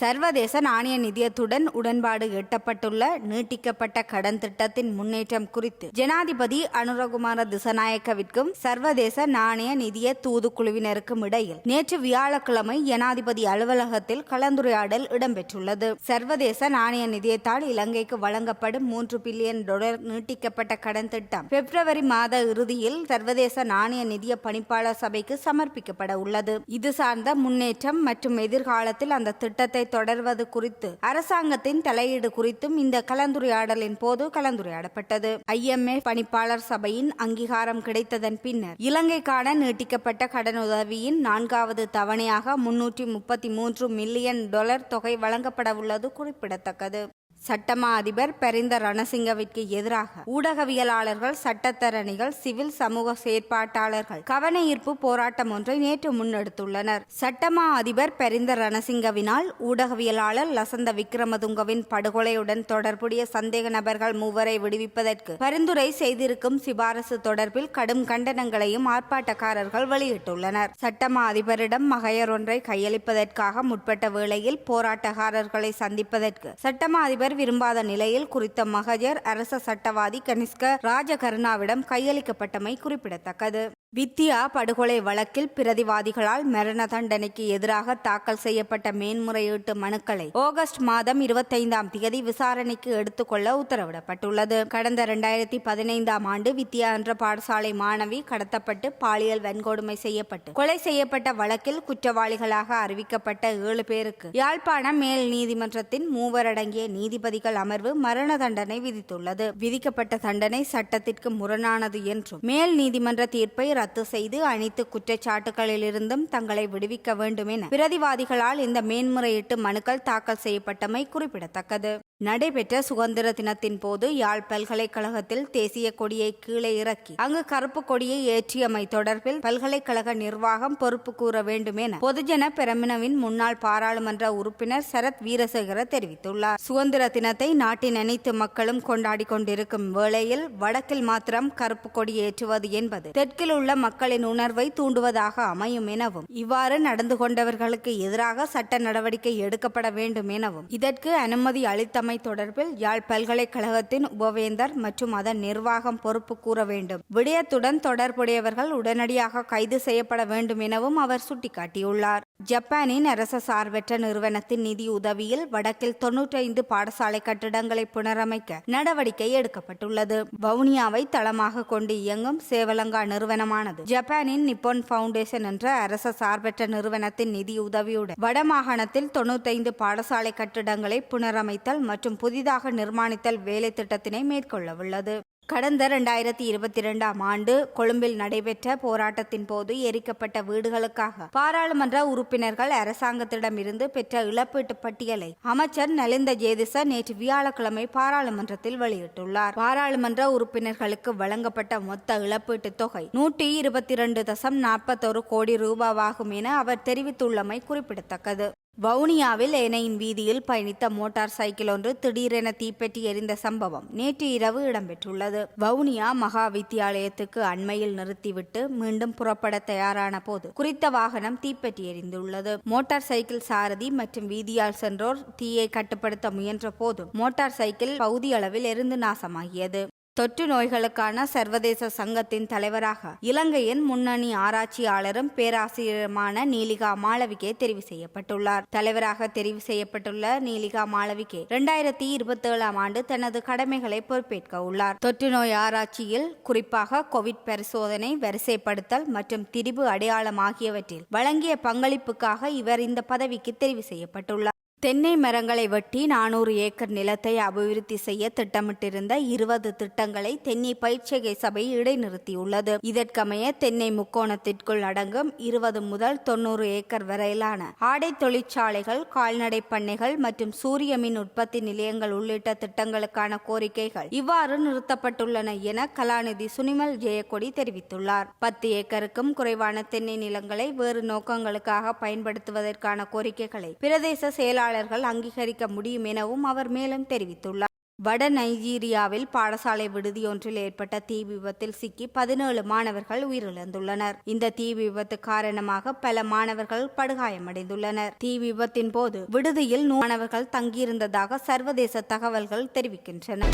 சர்வதேச நாணய நிதியத்துடன் உடன்பாடு எட்டப்பட்டுள்ள நீட்டிக்கப்பட்ட கடன் திட்டத்தின் முன்னேற்றம் குறித்து ஜனாதிபதி அனுரகுமார திசநாயக்கவிற்கும் சர்வதேச நாணய நிதிய தூதுக்குழுவினருக்கும் இடையில் நேற்று வியாழக்கிழமை ஜனாதிபதி அலுவலகத்தில் கலந்துரையாடல் இடம்பெற்றுள்ளது. சர்வதேச நாணய நிதியத்தால் இலங்கைக்கு வழங்கப்படும் மூன்று பில்லியன் டாலர் நீட்டிக்கப்பட்ட கடன் திட்டம் பிப்ரவரி மாத இறுதியில் சர்வதேச நாணய நிதிய பணிப்பாளர் சபைக்கு சமர்ப்பிக்கப்பட உள்ளது. இது சார்ந்த முன்னேற்றம் மற்றும் எதிர்காலத்தில் அந்த திட்டத்தை தொடர்வது குறித்து அரசாங்கத்தின் தலையீடு குறித்தும் இந்த கலந்துரையாடலின் போது கலந்துரையாடப்பட்டது. ஐஎம்ஏ பணிப்பாளர் சபையின் அங்கீகாரம் கிடைத்ததன் பின்னர் இலங்கைக்கான நீட்டிக்கப்பட்ட கடனுதவியின் நான்காவது தவணையாக முன்னூற்றி முப்பத்தி மூன்று மில்லியன் டாலர் தொகை வழங்கப்படவுள்ளது குறிப்பிடத்தக்கது. சட்டமா அதிபர் பெரிந்த ரணசிங்கவிற்கு எதிராக ஊடகவியலாளர்கள் சட்டத்தரணிகள் சிவில் சமூக செயற்பாட்டாளர்கள் கவன ஈர்ப்பு போராட்டம் ஒன்றை நேற்று முன்னெடுத்துள்ளனர். சட்டமா அதிபர் பெரிந்த ரணசிங்கவினால் ஊடகவியலாளர் லசந்த விக்ரமதுங்கவின் படுகொலையுடன் தொடர்புடைய சந்தேக நபர்கள் மூவரை விடுவிப்பதற்கு பரிந்துரை செய்திருக்கும் சிபாரசு தொடர்பில் கடும் கண்டனங்களையும் ஆர்ப்பாட்டக்காரர்கள் வெளியிட்டுள்ளனர். சட்டமா அதிபரிடம் மகையர் ஒன்றை கையளிப்பதற்காக முற்பட்ட வேளையில் போராட்டக்காரர்களை சந்திப்பதற்கு சட்டமா அதிபர் விரும்பாத நிலையில் குறித்த மகஜர் அரச சட்டவாதி கனிஷ்க ராஜகருணாவிடம் கையளிக்கப்பட்டமை குறிப்பிடத்தக்கது. வித்தியா படுகொலை வழக்கில் பிரதிவாதிகளால் மரண தண்டனைக்கு எதிராக தாக்கல் செய்யப்பட்ட மேன்முறையீட்டு மனுக்களை ஆகஸ்ட் மாதம் இருபத்தைந்தாம் தேதி விசாரணைக்கு எடுத்துக்கொள்ள உத்தரவிடப்பட்டுள்ளது. கடந்த இரண்டாயிரத்தி பதினைந்தாம் ஆண்டு வித்யா என்ற பாடசாலை மாணவி கடத்தப்பட்டு பாலியல் வன்கொடுமை செய்யப்பட்டு கொலை செய்யப்பட்ட வழக்கில் குற்றவாளிகளாக அறிவிக்கப்பட்ட ஏழு பேருக்கு யாழ்ப்பாண மேல் நீதிமன்றத்தின் மூவரடங்கிய நீதிபதிகள் அமர்வு மரண தண்டனை விதித்துள்ளது. விதிக்கப்பட்ட தண்டனை சட்டத்திற்கு முரணானது என்றும் மேல் நீதிமன்ற தீர்ப்பை ரத்து செய்து அனைத்து குற்றச்சாட்டுகளிலிருந்தும் தங்களை விடுவிக்க வேண்டும் என பிரதிவாதிகளால் இந்த மேன்முறையீட்டு மனுக்கள் தாக்கல் செய்யப்பட்டமை குறிப்பிடத்தக்கது. நடைபெற்ற சுதந்திர தினத்தின் போது யாழ் பல்கலைக்கழகத்தில் தேசிய கொடியை கீழே இறக்கி அங்கு கருப்பு கொடியை ஏற்றியமை தொடர்பில் பல்கலைக்கழக நிர்வாகம் பொறுப்பு கூற வேண்டும் என பொதுஜன பெரமினவின் முன்னாள் பாராளுமன்ற உறுப்பினர் சரத் வீரசேகர தெரிவித்துள்ளார். சுதந்திர தினத்தை நாட்டின் அனைத்து மக்களும் கொண்டாடி கொண்டிருக்கும் வேளையில் வடக்கில் மாத்திரம் கருப்பு கொடி ஏற்றுவது என்பது தெற்கில் உள்ள மக்களின் உணர்வை தூண்டுவதாக அமையும் எனவும் இவ்வாறு நடந்து கொண்டவர்களுக்கு எதிராக சட்ட நடவடிக்கை எடுக்கப்பட வேண்டும் எனவும் இதற்கு அனுமதி அளித்தமை தொடர்பில் யாழ் பல்கலைக்கழகத்தின் உபவேந்தர் மற்றும் அதன் நிர்வாகம் பொறுப்பு கூற வேண்டும். விடயத்துடன் தொடர்புடையவர்கள் உடனடியாக கைது செய்யப்பட வேண்டும் எனவும் அவர் சுட்டிக்காட்டியுள்ளார். ஜப்பானின் அரச சார்பற்ற நிறுவனத்தின் நிதி உதவியில் வடக்கில் தொன்னூற்றைந்து பாடசாலை கட்டிடங்களை புனரமைக்க நடவடிக்கை எடுக்கப்பட்டுள்ளது. வவுனியாவை தளமாக கொண்டு இயங்கும் சேவலங்கா நிறுவனமானது ஜப்பானின் நிப்போன் பவுண்டேஷன் என்ற அரச சார்பற்ற நிறுவனத்தின் நிதி உதவியுடன் வடமாகாணத்தில் தொன்னூற்றைந்து பாடசாலை கட்டிடங்களை புனரமைத்தல் மற்றும் புதிதாக நிர்மாணித்தல் வேலை திட்டத்தினை மேற்கொள்ளவுள்ளது. கடந்த இரண்டாயிரத்தி இருபத்தி இரண்டாம் ஆண்டு கொழும்பில் நடைபெற்ற போராட்டத்தின் போது எரிக்கப்பட்ட வீடுகளுக்காக பாராளுமன்ற உறுப்பினர்கள் அரசாங்கத்திடமிருந்து பெற்ற இழப்பீட்டு பட்டியலை அமைச்சர் நலிந்த ஜேதிச நேற்று வியாழக்கிழமை பாராளுமன்றத்தில் வெளியிட்டுள்ளார். பாராளுமன்ற உறுப்பினர்களுக்கு வழங்கப்பட்ட மொத்த இழப்பீட்டு தொகை நூற்றி இருபத்தி இரண்டு தசம் நாற்பத்தொரு கோடி ரூபாவாகும் என அவர் தெரிவித்துள்ளமை குறிப்பிடத்தக்கது. வவுனியாவில் ஏனையின் வீதியில் பயணித்த மோட்டார் சைக்கிள் ஒன்று திடீரென தீப்பெட்டி எரிந்த சம்பவம் நேற்று இரவு இடம்பெற்றுள்ளது. வவுனியா மகா வித்தியாலயத்துக்கு அண்மையில் நிறுத்திவிட்டு மீண்டும் புறப்பட தயாரான போது குறித்த வாகனம் தீப்பெட்டி எரிந்துள்ளது. மோட்டார் சைக்கிள் சாரதி மற்றும் வீதியால் சென்றோர் தீயை கட்டுப்படுத்த முயன்ற போது மோட்டார் சைக்கிள் பகுதி அளவில் எரிந்து நாசமாகியது. தொற்று நோய்களுக்கான சர்வதேச சங்கத்தின் தலைவராக இலங்கையின் முன்னணி ஆராய்ச்சியாளரும் பேராசிரியருமான நீலிகா மாளவிகே தெரிவு செய்யப்பட்டுள்ளார். தலைவராக தெரிவு செய்யப்பட்டுள்ள நீலிகா மாளவிகே இரண்டாயிரத்தி இருபத்தி ஏழாம் ஆண்டு தனது கடமைகளை பொறுப்பேற்க உள்ளார். தொற்று நோய் ஆராய்ச்சியில் குறிப்பாக கோவிட் பரிசோதனை வரிசைப்படுத்தல் மற்றும் திரிபு அடையாளம் ஆகியவற்றில் வழங்கிய பங்களிப்புக்காக இவர் இந்த பதவிக்கு தெரிவு செய்யப்பட்டுள்ளார். தென்னை மரங்களை வெட்டி நானூறு ஏக்கர் நிலத்தை அபிவிருத்தி செய்ய திட்டமிட்டிருந்த இருபது திட்டங்களை தென்னை பயிற்சிகை சபை இடைநிறுத்தியுள்ளது. இதற்கமைய தென்னை முக்கோணத்திற்குள் அடங்கும் இருபது முதல் தொன்னூறு ஏக்கர் வரையிலான ஆடை தொழிற்சாலைகள் கால்நடை பண்ணைகள் மற்றும் சூரிய மின் உற்பத்தி நிலையங்கள் உள்ளிட்ட திட்டங்களுக்கான கோரிக்கைகள் இவ்வாறு நிறுத்தப்பட்டுள்ளன என கலாநிதி சுனிமல் ஜெயக்கொடி தெரிவித்துள்ளார். பத்து ஏக்கருக்கும் குறைவான தென்னை நிலங்களை வேறு நோக்கங்களுக்காக பயன்படுத்துவதற்கான கோரிக்கைகளை பிரதேச செயலாளர் செயலாளர்கள் அங்கீகரிக்க முடியும் எனவும் அவர் மேலும் தெரிவித்துள்ளார். வட நைஜீரியாவில் பாடசாலை விடுதியொன்றில் ஏற்பட்ட தீ விபத்தில் சிக்கி பதினேழு மாணவர்கள் உயிரிழந்துள்ளனர். இந்த தீ விபத்து காரணமாக பல மாணவர்கள் படுகாயமடைந்துள்ளனர். தீ விபத்தின் போது விடுதியில் மாணவர்கள் தங்கியிருந்ததாக சர்வதேச தகவல்கள் தெரிவிக்கின்றன.